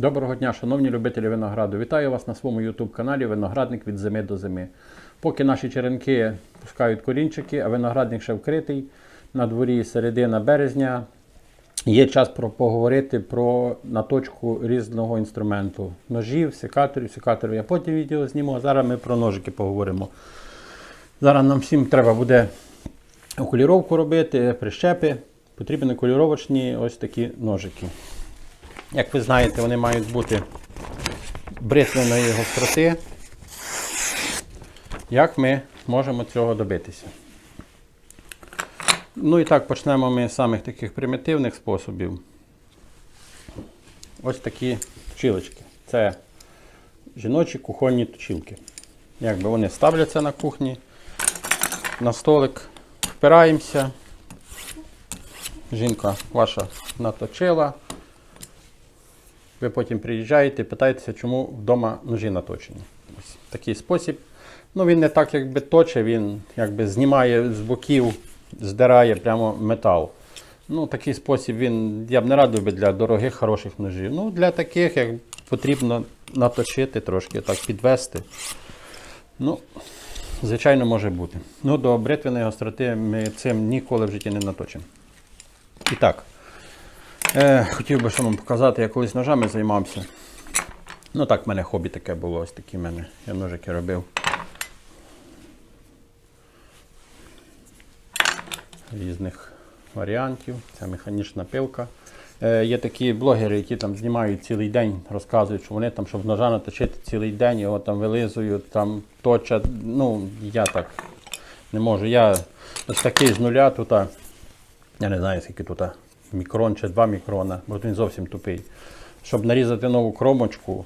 Доброго дня, шановні любителі винограду. Вітаю вас на своєму YouTube каналі Виноградник від зими до зими. Поки наші черенки пускають корінчики, а виноградник ще вкритий, на дворі середина березня. Є час про поговорити про наточку різного інструменту. Ножів, секаторів, секаторів. Я потім відео зніму, а зараз ми про ножики поговоримо. Зараз нам всім треба буде окуліровку робити, прищепи. Потрібні окуліровочні ось такі ножики. Як ви знаєте, вони мають бути бритвеної гостроти. Як ми можемо цього добитися? Ну і так, почнемо ми з самих таких примітивних способів. Ось такі точилочки. Це жіночі кухонні точилки. Якби вони ставляться на кухні, на столик, впираємося. Жінка ваша наточила. Ви потім приїжджаєте і питаєтеся, чому вдома ножі наточені. Ось такий спосіб. Ну, він не так якби точить, він якби знімає з боків, здирає прямо метал. Ну, такий спосіб він, я б не радив би для дорогих, хороших ножів. Ну, для таких, як потрібно наточити трошки, так підвести. Ну, звичайно, може бути. Ну, до бритвеної гостроти ми цим ніколи в житті не наточимо. І так. Е, хотів би що вам показати, я колись ножами займався. Ну так, в мене хобі таке було, ось такі в мене. Я ножики робив. Різних варіантів. Це механічна пилка. Е, є такі блогери, які там знімають цілий день, розказують, що вони там, щоб ножа наточити цілий день, його там вилизують, там точать. Ну, я так не можу. Я ось такий з нуля тут. Я не знаю, скільки тут мікрон чи 2 мікрона, бо він зовсім тупий. Щоб нарізати нову кромочку,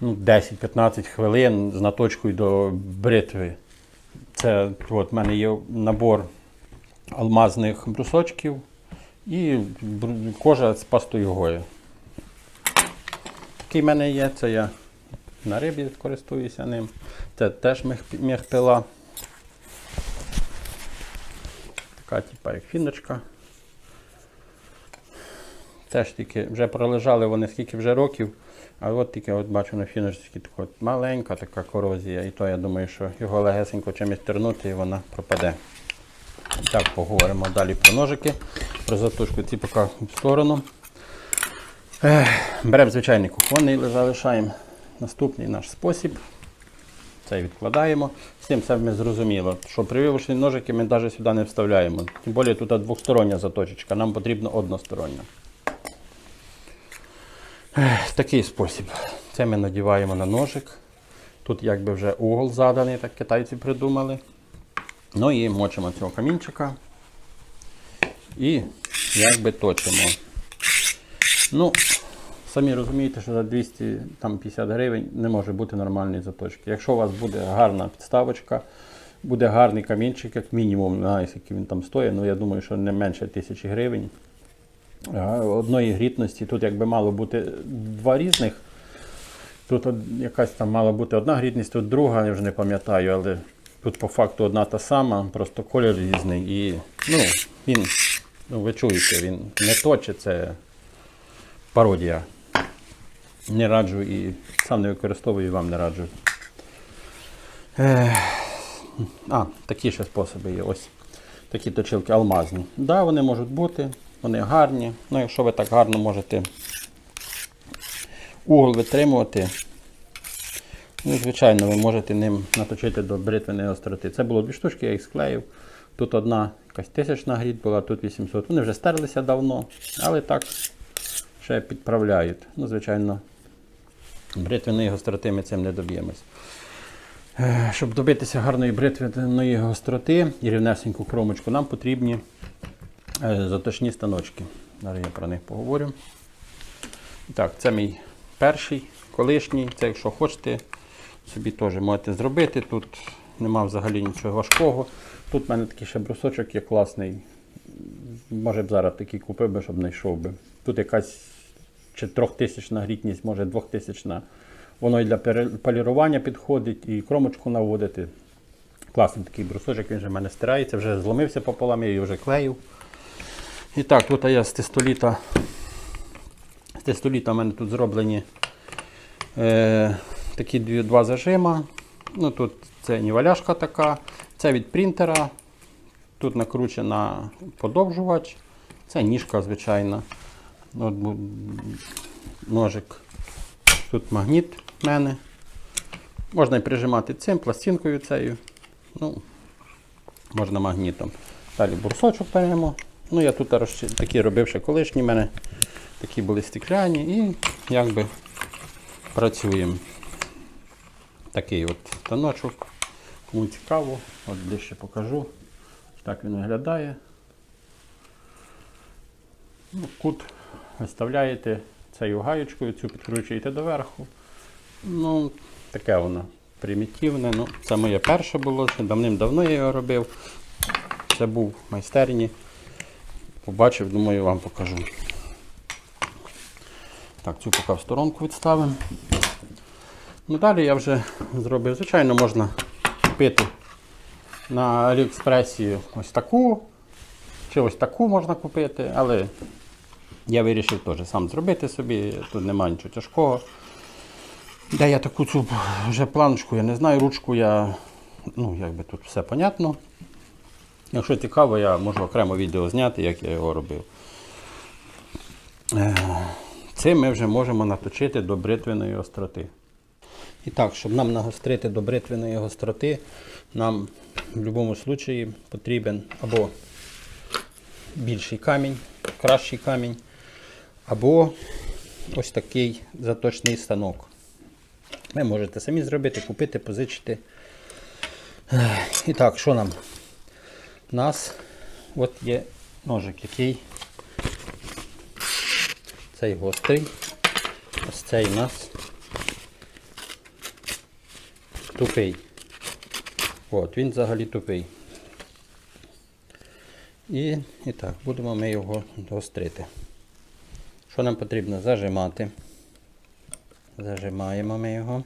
ну, 10-15 хвилин з наточкою до бритви. Це от, в мене є набор алмазних брусочків і кожа з пастою гої. Такий в мене є, це я на рибі користуюся ним. Це теж мех- мехпила. Така, типа, як фіночка. Теж тільки вже пролежали вони скільки вже років, а от тільки от бачу на фіночці така маленька така корозія, і то я думаю, що його легесенько чимось тернути і вона пропаде. Так, поговоримо далі про ножики, про затушку ці поки в сторону. Беремо звичайний кухонний, залишаємо наступний наш спосіб. Це відкладаємо. З цим все ми зрозуміло, що прививочні ножики ми навіть сюди не вставляємо. Тим більше тут двостороння заточечка, нам потрібно одностороння. Такий спосіб. Це ми надіваємо на ножик. Тут якби вже угол заданий, так китайці придумали. Ну і мочимо цього камінчика. І якби точимо. Ну, самі розумієте, що за 250 гривень не може бути нормальної заточки. Якщо у вас буде гарна підставочка, буде гарний камінчик, як мінімум, не скільки він там стоїть, ну я думаю, що не менше тисячі гривень. Одної грітності. Тут якби мало бути два різних. Тут якась там мала бути одна грітність, тут друга, я вже не пам'ятаю, але тут по факту одна та сама, просто колір різний. І ну, він, ну ви чуєте, він не точить, це пародія. Не раджу і сам не використовую і вам не раджу. Ех, А, такі ще способи є. Ось такі точилки алмазні. Так, да, вони можуть бути, вони гарні. Ну, якщо ви так гарно можете угол витримувати, ну, звичайно, ви можете ним наточити до бритвеної остроти. Це було дві штучки, я їх склеїв. Тут одна якась тисячна гріт була, тут 800. Вони вже стерлися давно, але так ще підправляють. Ну, звичайно, бритвеної гостроти ми цим не доб'ємось. Е, Щоб добитися гарної бритвеної гостроти і рівнесеньку кромочку, нам потрібні заточні станочки. Зараз я про них поговорю. Так, це мій перший, колишній. Це якщо хочете, собі теж можете зробити. Тут нема взагалі нічого важкого. Тут в мене такий ще брусочок є класний. Може б зараз такий купив би, щоб знайшов би. Тут якась чи трьохтисячна грітність, може двохтисячна. Воно і для полірування підходить, і кромочку наводити. Класний такий брусочок, він вже в мене стирається, вже зломився пополам, я його вже клеїв. І так, тут я з тестоліта Тестоліта у мене тут зроблені е, такі дві, два зажима. Ну, тут це ніваляшка така, це від принтера. Тут накручена подовжувач. Це ніжка звичайна. От, ножик. Тут магніт в мене. Можна і прижимати цим, пластинкою цією. Ну, можна магнітом. Далі бурсочок беремо. Ну, я тут такі робив ще колишні в мене. Такі були стекляні і якби працюємо. Такий от станочок. Кому цікаво, от ближче покажу. Так він виглядає. Ну, кут виставляєте цією гаєчкою, цю підкручуєте доверху. Ну, таке воно примітивне. Ну, це моє перше було, давним-давно я його робив. Це був в майстерні. Побачив, думаю, вам покажу. Так, цю поки в сторонку відставимо. Ну, далі я вже зробив, звичайно, можна купити на Аліекспресі ось таку, чи ось таку можна купити, але я вирішив теж сам зробити собі, тут немає нічого тяжкого. Де я таку цю вже планочку, я не знаю, ручку я, ну, якби тут все понятно. Якщо цікаво, я можу окремо відео зняти, як я його робив. Е, Цим ми вже можемо наточити до бритвеної остроти. І так, щоб нам нагострити до бритвеної гостроти, нам в будь-якому випадку потрібен або більший камінь, кращий камінь, або ось такий заточний станок. Ви можете самі зробити, купити, позичити. І так, що нам? У нас от є ножик, який цей гострий. Ось цей у нас тупий. От, він взагалі тупий. І, і так, будемо ми його гострити. Що нам потрібно? Зажимати. Зажимаємо ми його.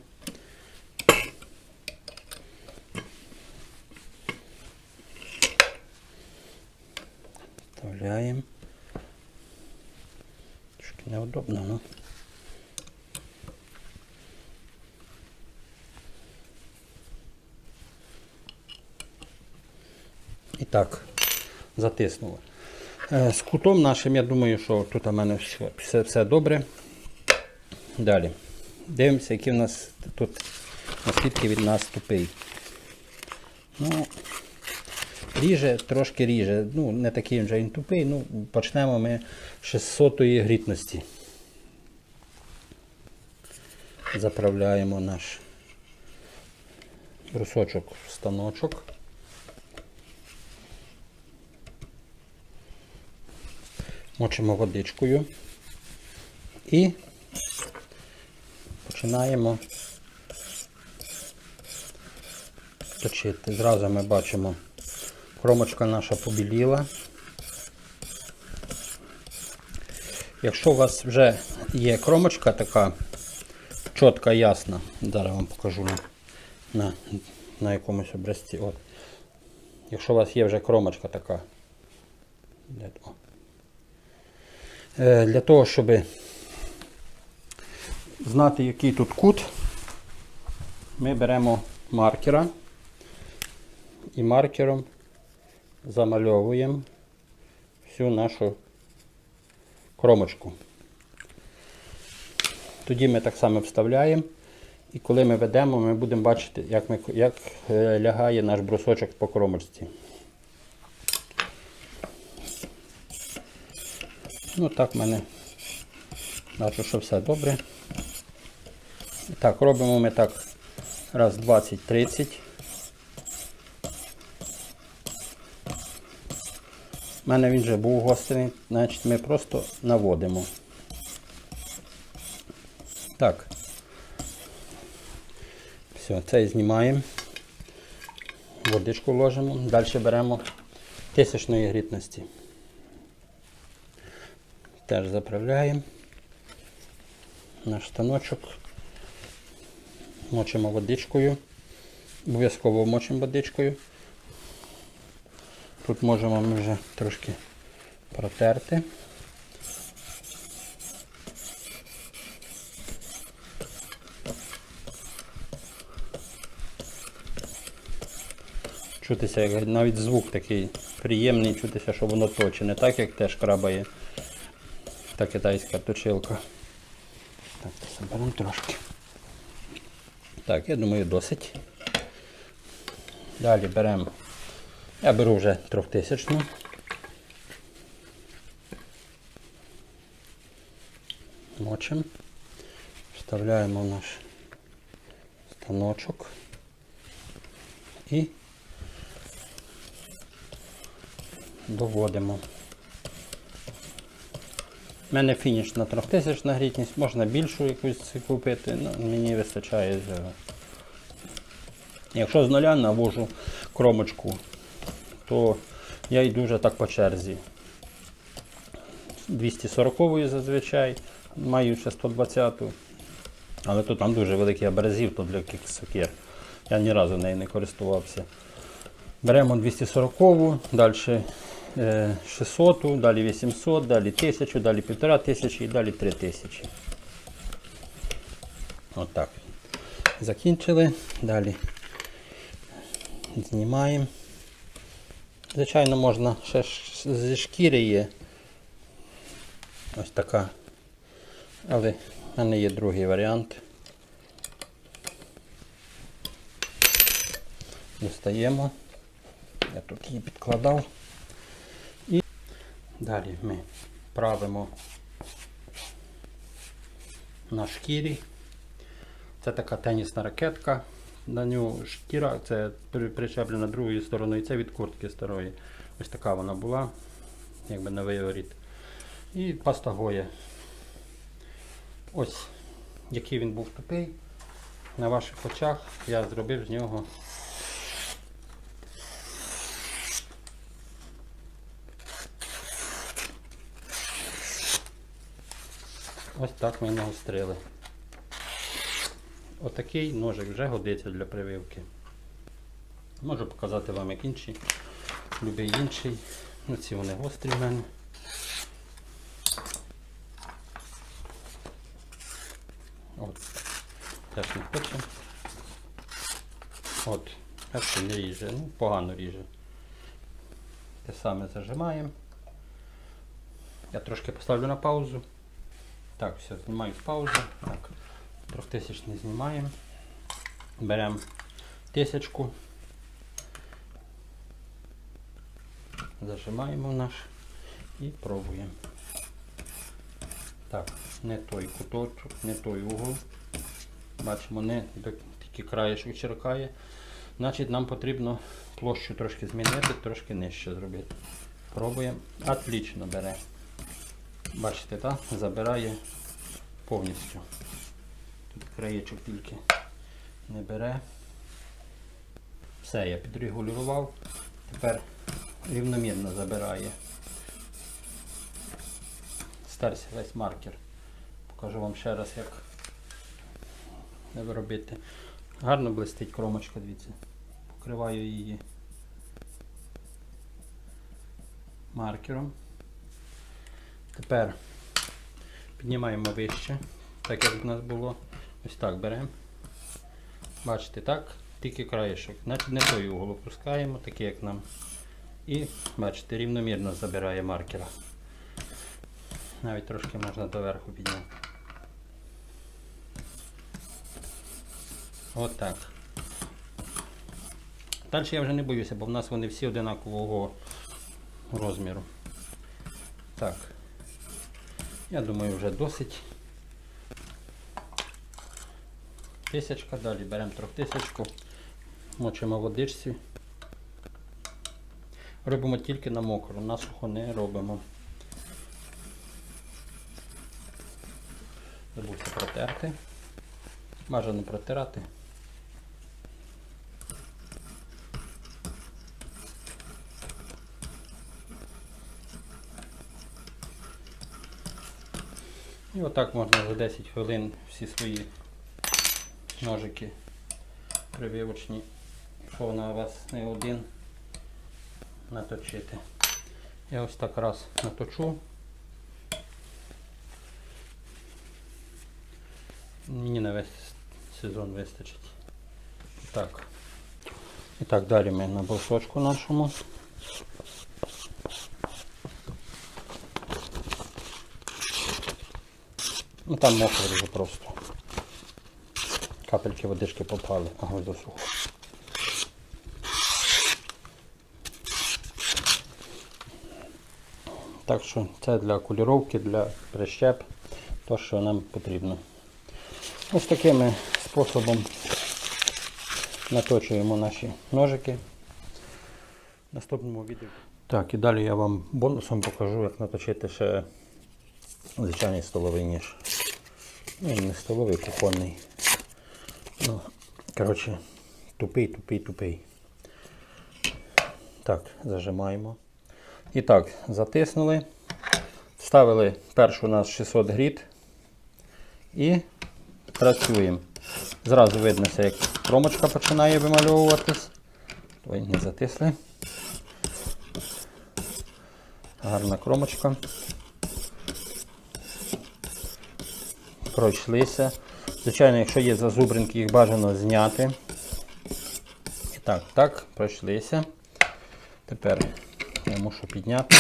Вставляємо. Трошки неудобно, ну. І так, затиснуло. Е, З кутом нашим, я думаю, що тут у мене все, все, все добре. Далі. Дивимося, який в нас тут, наскільки від нас тупий. Ну, ріже, трошки ріже. Ну, не такий вже він тупий. Ну, почнемо ми з 600 грітності. Заправляємо наш брусочок в станочок. Мочимо водичкою і починаємо точити. Зразу ми бачимо, кромочка наша побіліла. Якщо у вас вже є кромочка така чітка, ясна, зараз вам покажу на, на, на якомусь образці. От. Якщо у вас є вже кромочка така? Е, Для того, щоб знати, який тут кут, ми беремо маркера і маркером замальовуємо всю нашу кромочку. Тоді ми так само вставляємо. І коли ми ведемо, ми будемо бачити, як, ми, як е, лягає наш брусочок по кромочці. Ну так в мене бачу, що все добре. Так, робимо ми так раз 20-30. У мене він вже був гострий, значить ми просто наводимо. Так. Все, цей знімаємо. Водичку ложимо. Далі беремо тисячної грітності. Теж заправляємо наш станочок. Мочимо водичкою. Обов'язково мочимо водичкою. Тут можемо ми вже трошки протерти. Чутися, як навіть звук такий приємний, чутися, що воно точить. Не так, як теж крабає та китайська точилка. Так, заберемо трошки. Так, я думаю, досить. Далі беремо я беру вже трьохтисячну. Мочимо. Вставляємо наш станочок. І доводимо. У мене фінішна трьохтисячна грітність, можна більшу якусь купити, ну, мені вистачає. Якщо з нуля навожу кромочку, то я йду вже так по черзі. 240 зазвичай, маю ще 120 але тут там дуже великий абразив тут для сокир. Я ні разу нею не користувався. Беремо 240, далі 600, далі 800, далі 1000, далі 1500 і далі 3000. Отак. Закінчили. Далі знімаємо. Звичайно, можна ще зі шкіри є. Ось така. Але в мене є другий варіант. Достаємо. Я тут її підкладав. І далі ми правимо на шкірі. Це така тенісна ракетка. На нього шкіра, це при- причеплена другою стороною, це від куртки старої. Ось така вона була, якби на виворіт. І паста Гоя. Ось, який він був тупий. На ваших очах я зробив з нього Ось так ми нагострили. Отакий ножик вже годиться для прививки. Можу показати вам як інший, любий інший. Ну, ці вони гострі в мене. От. Теж не хоче. От. Перший не ріже, ну погано ріже. Те саме зажимаємо. Я трошки поставлю на паузу. Так, все, знімаю з паузи. Так, трьохтисячний знімаємо. Беремо тисячку. Зажимаємо наш і пробуємо. Так, не той куточок, не той угол. Бачимо, не тільки краєшок черкає. Значить, нам потрібно площу трошки змінити, трошки нижче зробити. Пробуємо. Отлично бере. Бачите, так? Забирає повністю. Краєчок тільки не бере. Все, я підрегулював. Тепер рівномірно забирає. Старся весь маркер. Покажу вам ще раз, як робити. Гарно блистить кромочка, дивіться. Покриваю її маркером. Тепер піднімаємо вище, так як в нас було. Ось так беремо. Бачите, так, тільки краєшок. Не той угол опускаємо, такий як нам. І бачите, рівномірно забирає маркера. Навіть трошки можна доверху підняти. От так. Далі я вже не боюся, бо в нас вони всі одинакового розміру. Так. Я думаю, вже досить. Тисячка, далі беремо трьохтисячку, мочимо водичці. Робимо тільки на мокру, на сухо не робимо. Забувся протерти. Бажано протирати. І отак можна за 10 хвилин всі свої ножики прививочні, якщо вона у вас не один, наточити. Я ось так раз наточу. Мені на весь сезон вистачить. Так. І так, далі ми на брусочку нашому. Ну там мокро дуже просто. Капельки водички попали, а гвоздо сухо. Так що це для куліровки, для прищеп, то що нам потрібно. Ось таким способом наточуємо наші ножики. В наступному відео. Так, і далі я вам бонусом покажу, як наточити ще звичайний столовий ніж. Ну, не столовий, кухонний. Ну, коротше, тупий, тупий, тупий. Так, зажимаємо. І так, затиснули. Вставили першу у нас 600 гріт і працюємо. Зразу видно, як кромочка починає вимальовуватись. Ой, не затисли. Гарна кромочка. Пройшлися. Звичайно, якщо є зазубринки, їх бажано зняти. І так, так, пройшлися. Тепер я мушу підняти.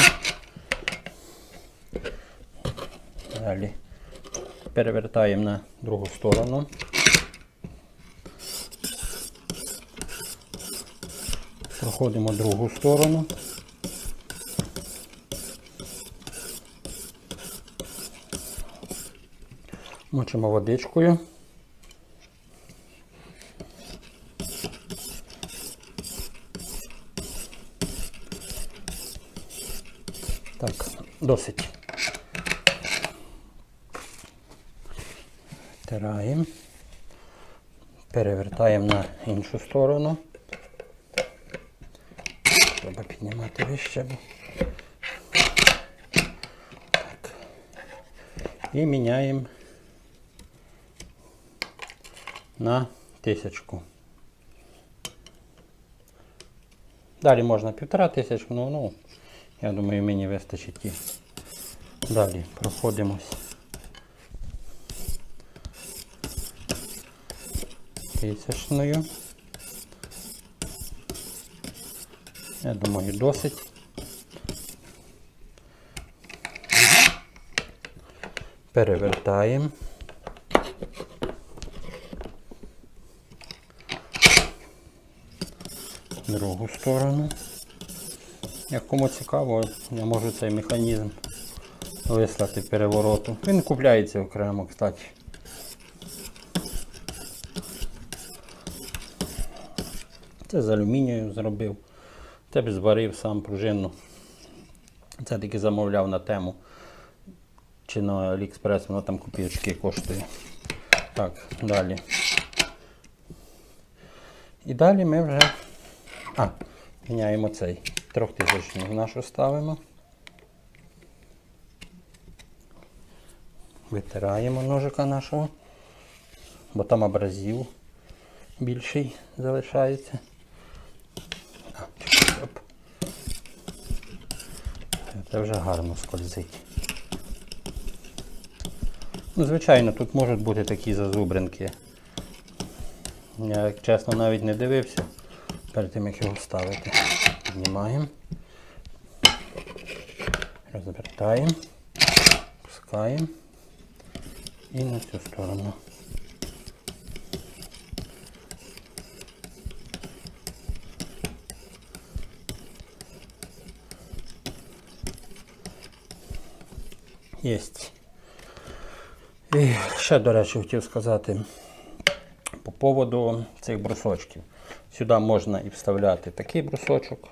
Далі перевертаємо на другу сторону. Проходимо другу сторону. Мочимо водичкою. Так, досить. Втираємо. Перевертаємо на іншу сторону. Треба піднімати вище. Так. І міняємо на тисячку. Далі можна півтора тисячку, ну, ну я думаю, мені вистачить і. Далі проходимось. Тисячною. Я думаю, досить. Перевертаємо. Другу сторону. Як кому цікаво, я можу цей механізм вислати перевороту. Він купляється окремо, кстати. Це з алюмінію зробив. Це б зварив сам пружину. Це таки замовляв на тему. Чи на Aliexpress, воно там копійочки коштує. Так, далі. І далі ми вже а, міняємо цей трьохтисячний в нашу ставимо. Витираємо ножика нашого, бо там абразив більший залишається. Це вже гарно скользить. Ну, звичайно, тут можуть бути такі зазубринки. Я, як чесно, навіть не дивився перед тим, як його ставити. Піднімаємо, розвертаємо, пускаємо і на цю сторону. Єсть. І ще, до речі, хотів сказати по поводу цих брусочків. Сюди можна і вставляти такий брусочок.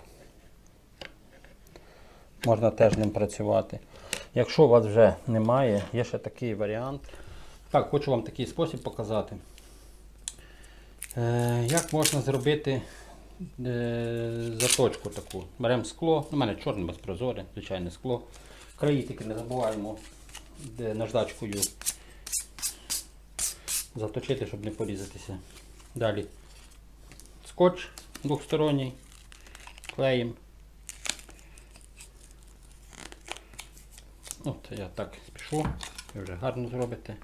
Можна теж ним працювати. Якщо у вас вже немає, є ще такий варіант. Так, хочу вам такий спосіб показати. Е, як можна зробити е, заточку таку. Беремо скло, у мене чорне безпрозоре, звичайне скло. Краї тільки не забуваємо де наждачкою заточити, щоб не порізатися. Далі скотч двохсторонній, клеїмо. От я так спішу, ви вже гарно зробите.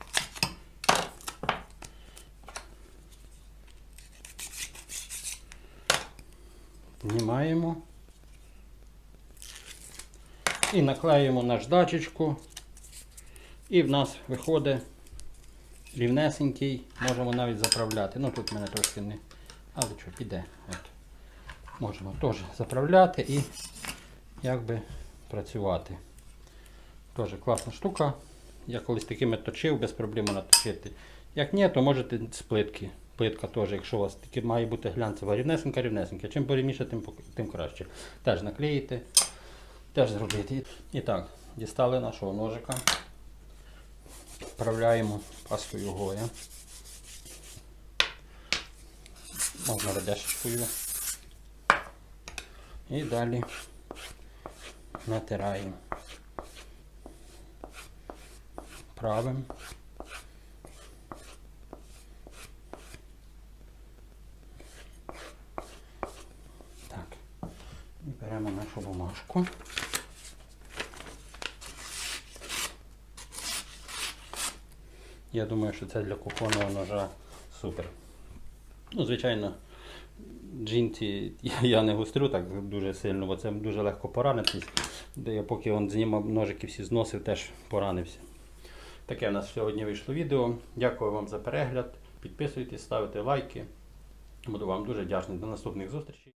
Знімаємо. І наклеюємо наждачечку. І в нас виходить рівнесенький, можемо навіть заправляти. Ну тут в мене трошки не. Але що, піде. От. Можемо теж заправляти і якби працювати. Теж класна штука. Я колись такими точив, без проблем наточити. Як ні, то можете з плитки. Плитка теж, якщо у вас таки має бути глянцева рівнесенька, рівнесенька. Чим порівніше, тим, тим краще. Теж наклеїти, теж зробити. І так, дістали нашого ножика. Вправляємо пастою гоя. Можна радяшечкою. І далі натираємо. Правим. Так. І беремо нашу бумажку. Я думаю, що це для кухонного ножа супер. Ну, звичайно, джинці я, не гострю так дуже сильно, бо це дуже легко поранитись. Я поки он знімав ножики всі зносив, теж поранився. Таке в нас сьогодні вийшло відео. Дякую вам за перегляд. Підписуйтесь, ставте лайки. Буду вам дуже вдячний. До наступних зустрічей.